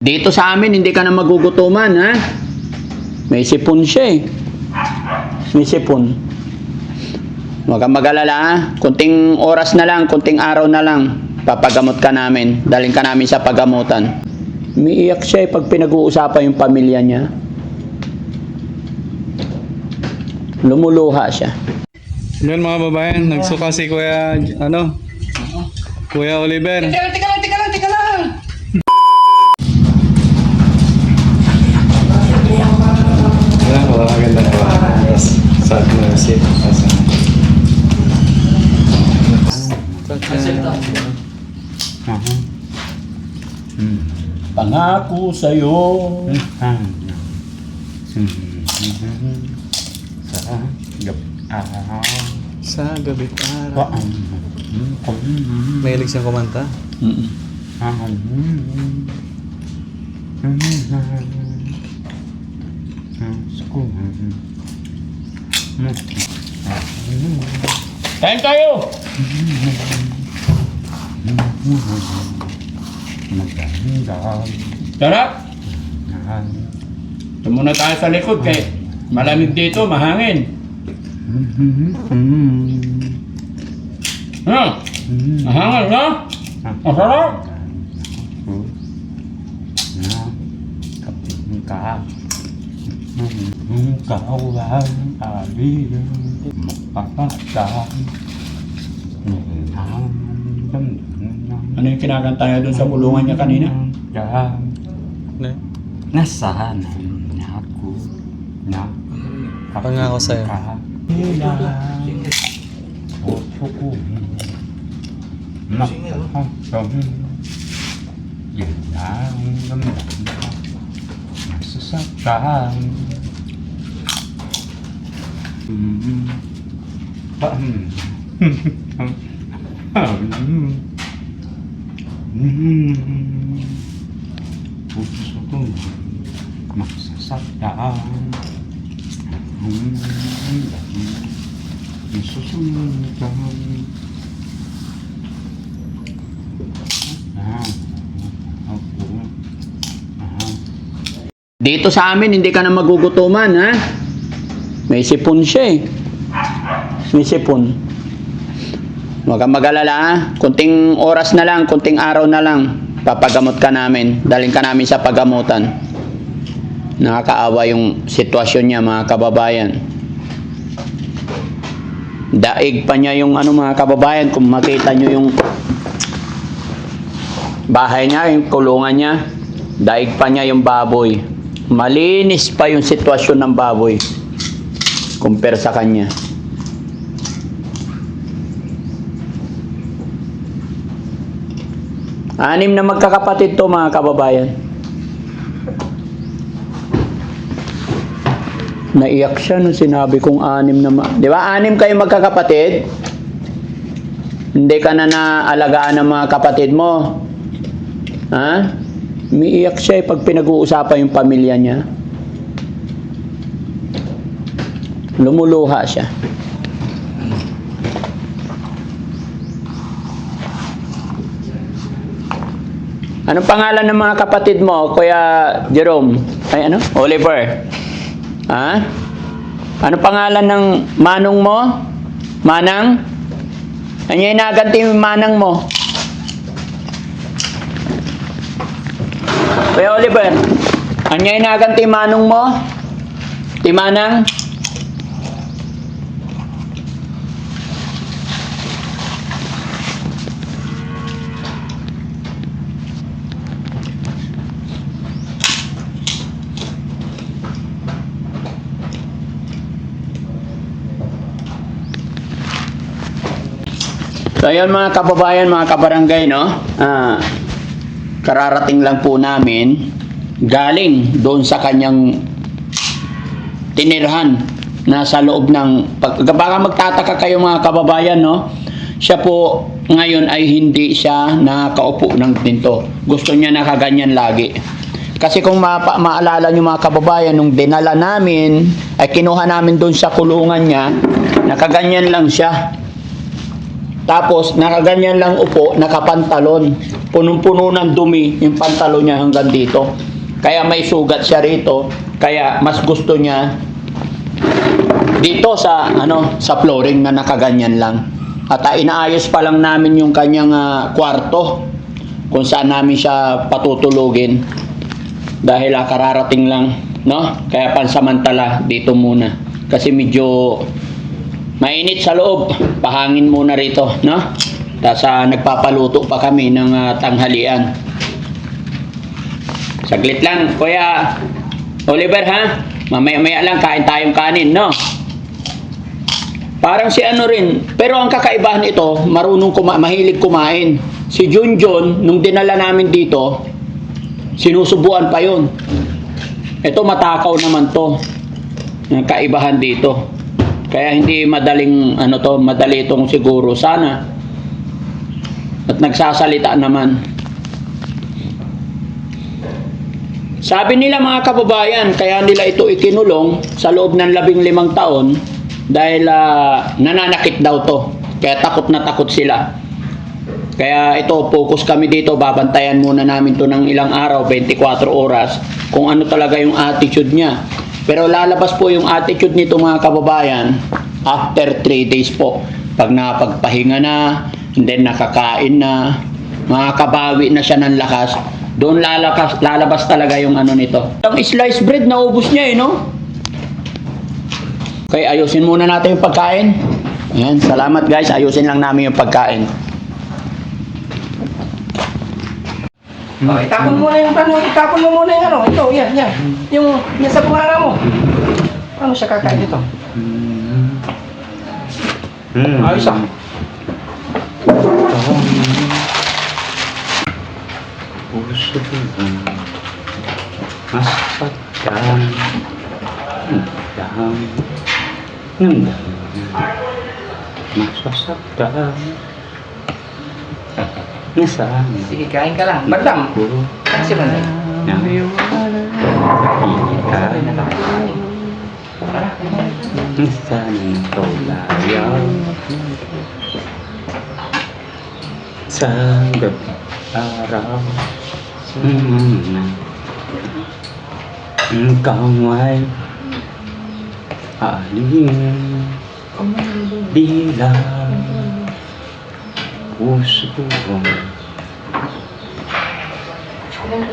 Dito sa amin, hindi ka na magugutuman, ha? May sipon siya, eh. May sipon. Huwag kang mag-alala, ha? Kunting oras na lang, kunting araw na lang. Papagamot ka namin. Daling ka namin sa pagamutan. Umiiyak siya, eh, pag pinag-uusapan yung pamilya niya. Lumuluha siya. Yan mga babayan, nagsuka si Kuya, ano? Kuya Oliver. Pangako sa'yo. Sa gabi araw. Mahilig siyang kumanta. Mm-mm. Kain tayo! Sarap! Ito muna tayo sa likod kay malamig dito, mahangin. Ano? Mahangin, no? Ang sarap! Ano yung kinakanta niya doon sa bulungan niya kanina? Ne? Nasaan ako na Pangako sa'yo. Nasasaktan Mm. Pam. Mm. Puso ko Nasusundan Ah, ako Ah, Dito sa amin, hindi ka na magugutuman, ha? May sipon siya, eh. May sipon. Huwag kang mag-alala, ha? Kunting oras na lang, kunting araw na lang. Papagamot ka namin. Daling ka namin sa pagamutan. Nakakaawa yung sitwasyon niya, mga kababayan. Daig pa niya yung ano mga kababayan, kung makita nyo yung bahay niya, yung kulungan niya, daig pa niya yung baboy. Malinis pa yung sitwasyon ng baboy compare sa kanya. Anim na magkakapatid to mga kababayan. Naiyak siya nung sinabi kong anim na ma- Di ba? Anim kayo magkakapatid? Hindi ka na naalagaan ng mga kapatid mo. Ha? Umiiyak siya eh pag pinag-uusapan yung pamilya niya. Lumuluha siya. Anong pangalan ng mga kapatid mo, Kuya Jerome? Ay ano? Oliver. Ha? Ano pangalan ng manong mo? Manang? Ano yung inaganti yung manang mo? Kuya Oliver, ano yung inaganti yung manong mo? Ti manang? So ayun mga kababayan, mga kabarangay, no? Ah, kararating lang po namin galing doon sa kanyang tinirhan na sa loob ng pag, baka magtataka kayo mga kababayan no? Siya po ngayon ay hindi siya nakaupo ng pinto. Gusto niya nakaganyan lagi. Kasi kung mapa, maalala niyo mga kababayan nung dinala namin ay kinuha namin doon sa kulungan niya nakaganyan lang siya tapos nakaganyan lang upo nakapantalon punong-puno ng dumi yung pantalo niya hanggang dito. Kaya may sugat siya rito. Kaya mas gusto niya dito sa ano sa flooring na nakaganyan lang. At ah, inaayos pa lang namin yung kanyang ah, kwarto kung saan namin siya patutulugin dahil ah, kararating lang, no? Kaya pansamantala dito muna kasi medyo mainit sa loob. Pahangin muna rito, no? Tapos ah, nagpapaluto pa kami ng ah, tanghalian. Saglit lang, Kuya Oliver ha. Mamaya-maya lang kain tayong kanin, no? Parang si ano rin, pero ang kakaibahan ito, marunong kuma mahilig kumain. Si Junjun, nung dinala namin dito, sinusubuan pa yon. Ito matakaw naman to. Ang kaibahan dito. Kaya hindi madaling ano to, madali itong siguro sana. At nagsasalita naman. Sabi nila mga kababayan, kaya nila ito ikinulong sa loob ng labing limang taon dahil ah, nananakit daw to. Kaya takot na takot sila. Kaya ito, focus kami dito, babantayan muna namin to ng ilang araw, 24 oras, kung ano talaga yung attitude niya. Pero lalabas po yung attitude nito mga kababayan after 3 days po. Pag napagpahinga na, and then nakakain na, makakabawi na siya ng lakas, doon lalakas, lalabas talaga yung ano nito. Ang sliced bread, naubos niya eh, no? Okay, ayusin muna natin yung pagkain. Ayan, salamat guys. Ayusin lang namin yung pagkain. Oh, itapon mo na yung ano, itapon mo muna yung ano, ito, yan, yan. Yung, yan sa bunganga mo. Ano siya kakain dito? Hmm. Ayos ah. Puso ko masaktan Dam ng masasaktan Nasaan Sige, kain ka lang. Bandam. ko Kasi ba na? na iitan Nasaan ito layaw Sa gabi araw mm, Ikaw ay aling bilang puso ko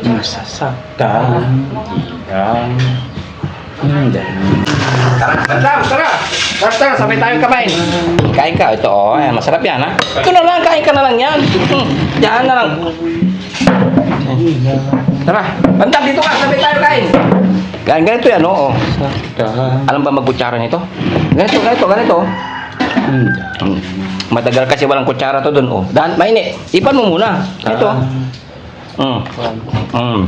masasaktan iyang hindi Tara, bandam, tara. Tara, tara, sabay tayong kabain. Kain ka, ito, oh, masarap yan, ha? Ito na lang, kain ka na lang yan. Hmm, na lang. Tara, bandam, dito ka, sabay tayo kain. Kain, ganito yan, oo. Alam ba magkutsara nito? Ganito, ganito, ganito. Hmm. Matagal kasi walang kutsara to doon, oh. Dan, mainit. Ipan mo muna. Ito. Mm. Mm.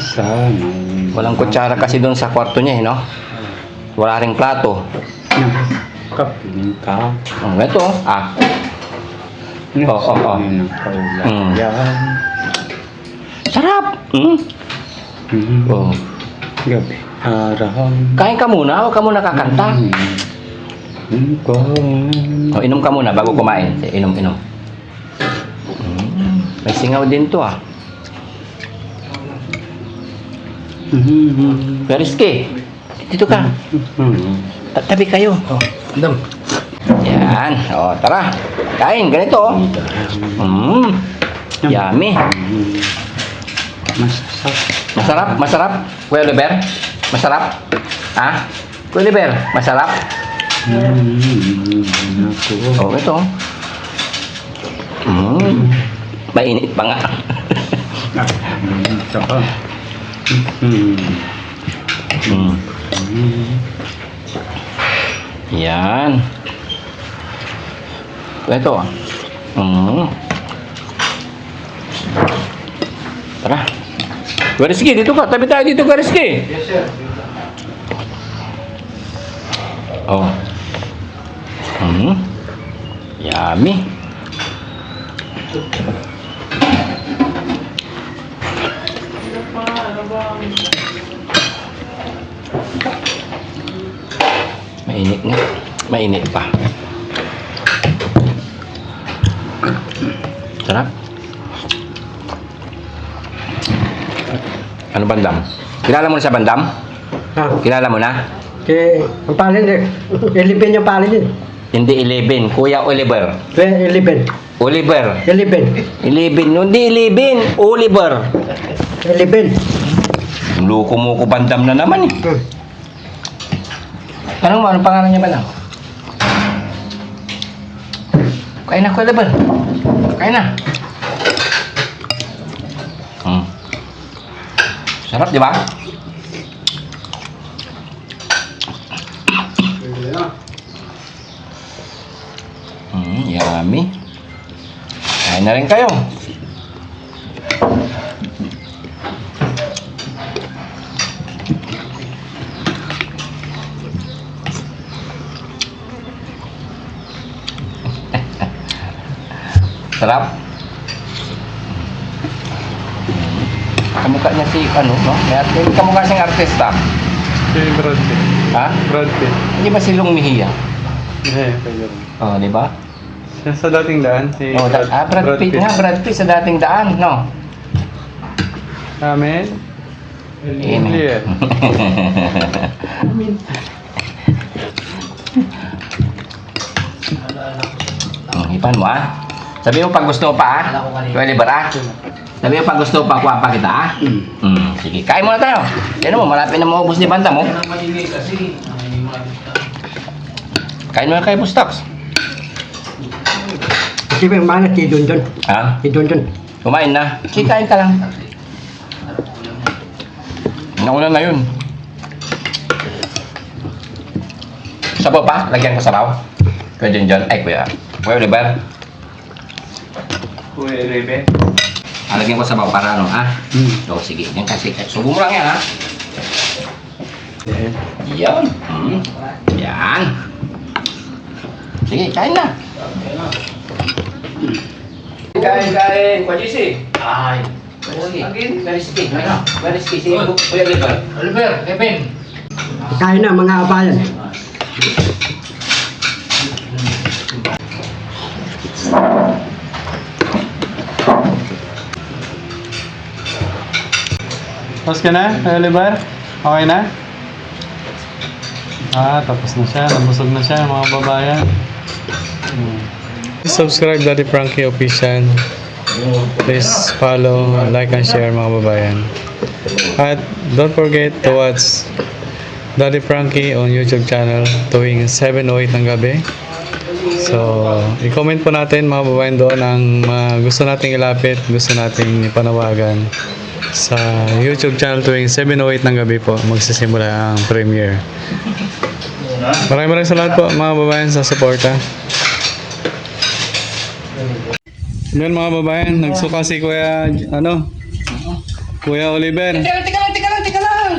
Sana'y Walang kutsara kasi doon sa kwarto niya, eh, no? Wala ring plato. Kapiling ka Mm, ito, oh. ah. Oo, oo, oo. kaulayan Sarap! Mm. Hmm. Oh. Gabi araw Kain ka muna, huwag ka muna kakanta. Ko Oh, inom ka muna bago kumain. Sige, Inom, inom. Mm. May singaw din to, ah. Hmm. Periske, dito ka. Hmm. Tatabi kayo. Oh, andam. Yan. Oh, tara. Kain, ganito, oh. Mm. Yummy. Masarap, masarap. Kuya Oliver? Masarap? Ha? Kuya Oliver, masarap? Oh, ito. Mm. Mainit pa nga. Ito. Hmm. mm. Yan. Ito. Mm. Tara. Kuya Rizky, dito ka. Tabi tayo dito, Kuya Rizky. Yes, sir. Oh. Hmm. Yummy. Mainit na. Mainit pa. Sarap. Ano bandam? Kilala mo na siya bandam? Ha? Kilala mo na? Okay. Ang palin eh. Ilipin yung palin eh. Hindi 11. Kuya Oliver. Okay, Ilipin. Oliver. Ilipin. 11. Hindi 11. Oliver. Ilipin. Loko mo ko bandam na naman eh. Hmm. Anong mo? Anong pangalan niya ba lang? Kain na, Kuya Oliver. Kain na. Hmm. Sarap, di ba? Hmm, yummy. Kain na rin kayo. Sarap. Kamukha niya si ano, no? May arte, kamukha siyang artista. Si Brad Pitt. Ha? Brad Pitt. Hindi ba si Long Mejia? Eh, pwede rin. Oh, di ba? Siya sa dating daan, si Oh, da- ah, Brad, Pitt nga, Brad Pitt sa dating daan, no? Amen. Ini. Yeah. Hmm, ipan mo ah. Sabi mo pag gusto pa ah. Kuya Oliver ah. Sabi mo pag gusto pa, kuha pa kita ah. Hmm, sige, kain muna tayo. Yan mo, malapit na maubos ni Banda mo. Kain muna kayo, Bustox. Kasi may umangat si Don Don. Ha? Si Don Don. Kumain na. Sige, kain ka lang. Nauna na yun. Sabaw pa? Lagyan ko sabaw? Kuya John John. Ay, kuya. Kuya Oliver. Kuya Rebe. Ah, lagyan ko sabaw para ano, ha? Hmm. O, sige. Yan kasi. Subo mo lang yan, ha? Yan. Hmm. Yan. Sige, kain na. Kain, kain. Kuya JC. Ay. Again? Where is Kid? Ano? Where is Kid? Si Kuya Oliver. Oliver, Kevin. Kaya na mga abayan. Tapos ka na, Oliver? Okay na? Ah, tapos na siya. Nabusog na siya, mga babayan. Hmm. Subscribe Daddy Frankie Official. Please follow, like, and share mga babayan. At don't forget to watch Daddy Frankie on YouTube channel tuwing 7.08 ng gabi. So, i-comment po natin mga babayan doon ang mga gusto nating ilapit, gusto nating ipanawagan sa YouTube channel tuwing 7.08 ng gabi po magsisimula ang premiere. Maraming maraming salamat po mga babayan sa suporta. Yan mga babayan, nagsuka si Kuya, ano, Kuya Oliver. Teka lang, teka lang, teka lang, teka lang.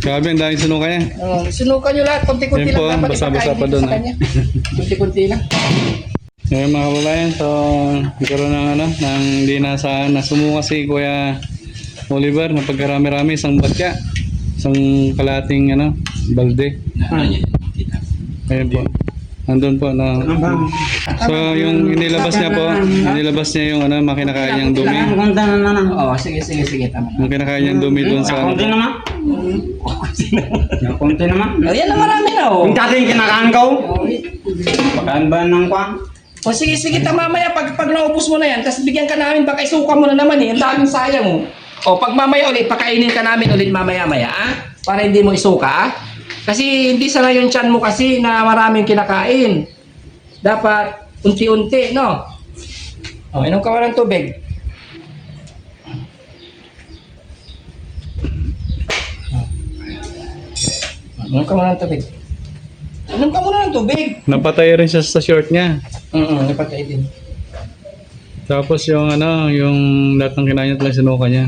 Grabe, ang daming sunuka niya. Oh, sinukan nyo lahat. Kunti-kunti Yan po, lang. Dapat basa-basa ipakain pa dito doon, sa ah. kanya. Kunti-kunti lang. Ngayon mga kababayan, so nagkaroon ng ano, ng hindi nasaan na sumuka si Kuya Oliver na pagkarami-rami isang batya, isang kalating ano, balde. Ayun po. Andun po na So yung inilabas niya po, inilabas niya yung ano, makinakain niyang dumi. Oo, sige, sige, sige. Tama na. Yung kinakain niyang dumi doon sa ano. Konti naman. Oh, yan na marami na, oh. Yung dati yung kinakaan ko, Oh, pagkaan ba ng kwan? oh, sige, sige, ta mamaya. Pag, pag naubos mo na yan, tapos bigyan ka namin, baka isuka mo na naman eh. Ang daming sayang, oh. O, pag mamaya ulit, pakainin ka namin ulit mamaya-maya, ah? Para hindi mo isuka, ah? Kasi hindi sa yung tiyan mo kasi na maraming kinakain. Dapat unti-unti, no? O, inom ka mo ng tubig. Inom ka mo ng tubig. Inom ka muna ng tubig. Napatay rin siya sa short niya. Oo, napatay din. Tapos yung ano, yung lahat ng kinain niya talaga sinuka niya.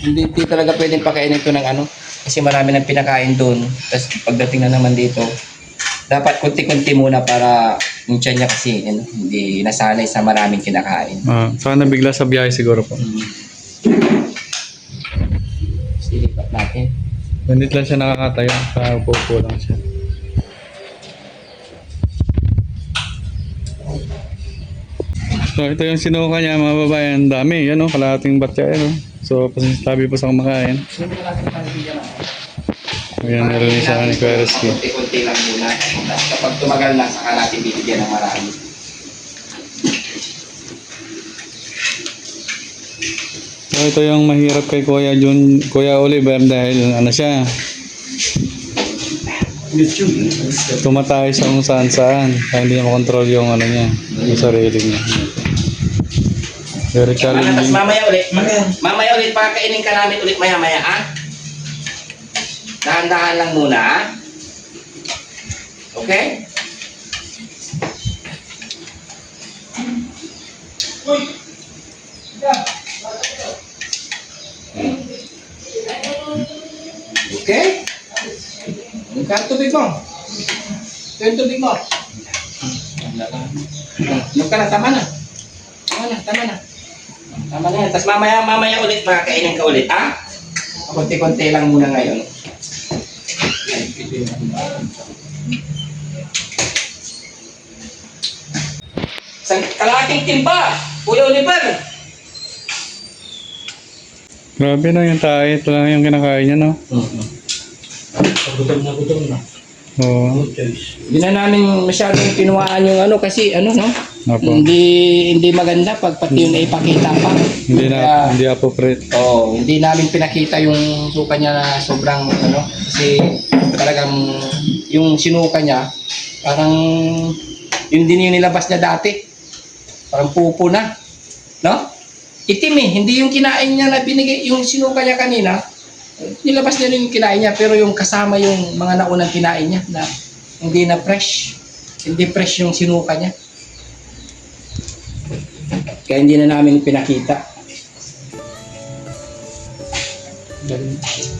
Hindi, hindi talaga pwedeng pakainin ito ng ano. Kasi marami nang pinakain doon. Tapos pagdating na naman dito, dapat kunti-kunti muna para yung tiyan niya kasi ano, hindi nasanay sa maraming kinakain. Ah, sana bigla sa biyahe siguro po. Silipat natin. Hindi lang siya nakakatayo, sa upo lang siya. So, ito yung sinuka niya, mga babayan. Dami, yan o, kalahating batya yan o. So, tabi po sa kumakain. Ayan, narinig sa akin ni Kuya Rizky. Kunti-kunti lang muna. Kapag tumagal na, saka natin bibigyan ng marami. So, ito yung mahirap kay Kuya Jun, Kuya Oliver dahil ano siya, tumatay sa kung saan saan. Kaya hindi niya makontrol yung ano niya, yung sarili niya. Very Ano, tapos challenging. mamaya ulit. Mamaya ulit, pakakainin ka namin ulit maya-maya, ha? Dahan-dahan lang muna, ha? Okay? Okay? Yung ka tubig mo. Yung tubig mo. Yung ka na, tama na. Tama na, tama na. Tama na yan. Tapos mamaya, mamaya ulit, makakainin ka ulit, ha? Konti-konti lang muna ngayon. Sa kalahating timba, Kuya Oliver. Grabe na yung tayo. Ito lang yung kinakain niya, no? Gutom na gutom na. Oo. Hindi na namin masyadong kinuhaan yung ano kasi ano no? Apo. Hindi hindi maganda pag pati yun ay ipakita pa. Hindi na, Kaya, hindi appropriate. oh, hindi namin pinakita yung suka niya na sobrang ano kasi talagang yung sinuka niya parang yun din yung nilabas niya dati. Parang pupo na. No? Itim eh. Hindi yung kinain niya na binigay, yung sinuka niya kanina, nilabas niya rin yung kinain niya, pero yung kasama yung mga naunang kinain niya na hindi na fresh. Hindi fresh yung sinuka niya. Kaya hindi na namin pinakita. Ganun.